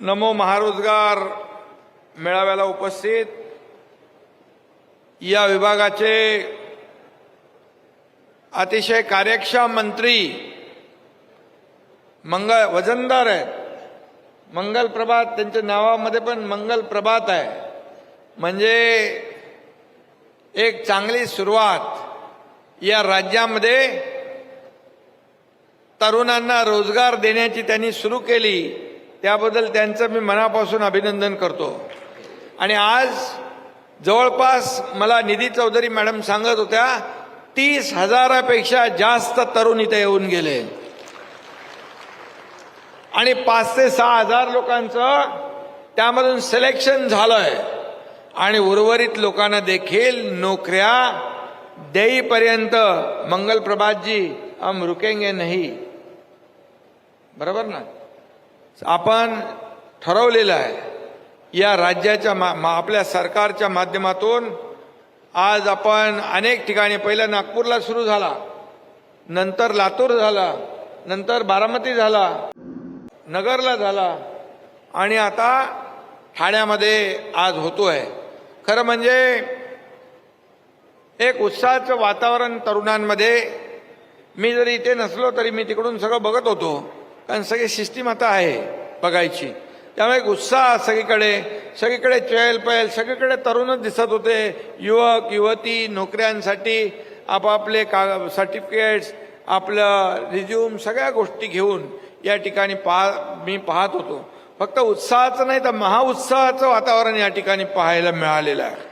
नमो महारोजगार मेळाव्याला उपस्थित. या विभागाचे अतिशय कार्यक्षम मंत्री मंगळ वजनदार आहेत. मंगल प्रभात त्यांच्या नावामध्ये पण मंगल प्रभात आहे. म्हणजे एक चांगली सुरुवात या राज्यामध्ये तरुणांना रोजगार देण्याची त्यांनी सुरू केली. त्याबद्दल त्यांचं मी मनापासून अभिनंदन करतो. आणि आज जवळपास मला निधी चौधरी मॅडम सांगत होत्या तीस हजारापेक्षा जास्त तरुण इथे येऊन गेले. आणि पाच ते सहा हजार लोकांचं त्यामधून सिलेक्शन झालंय. आणि उर्वरित लोकांना देखील नोकऱ्या देईपर्यंत मंगल प्रभातजी हम रुकेंगे नाही. बरोबर ना? आपण ठरवलेलं आहे या राज्याच्या मा मा- आपल्या सरकारच्या माध्यमातून आज आपण अनेक ठिकाणी पहिलं नागपूरला सुरू झाला नंतर लातूर झाला नंतर बारामती झाला नगरला झाला आणि आता ठाण्यामध्ये आज होतो आहे खरं म्हणजे एक उत्साहाचं वातावरण तरुणांमध्ये मी जरी इथे नसलो तरी मी तिकडून सगळं बघत होतो. कारण सगळी सिस्टीम आता आहे बघायची. त्यामुळे एक उत्साह सगळीकडे सगळीकडे चहल पहल सगळीकडे तरुणच दिसत होते. युवक युवती नोकऱ्यांसाठी आपापले का सर्टिफिकेट्स आपलं रिझ्यूम सगळ्या गोष्टी घेऊन या ठिकाणी पहा मी पाहत होतो. फक्त उत्साहाचं नाही तर महाउत्साहाचं वातावरण या ठिकाणी पाहायला मिळालेलं आहे.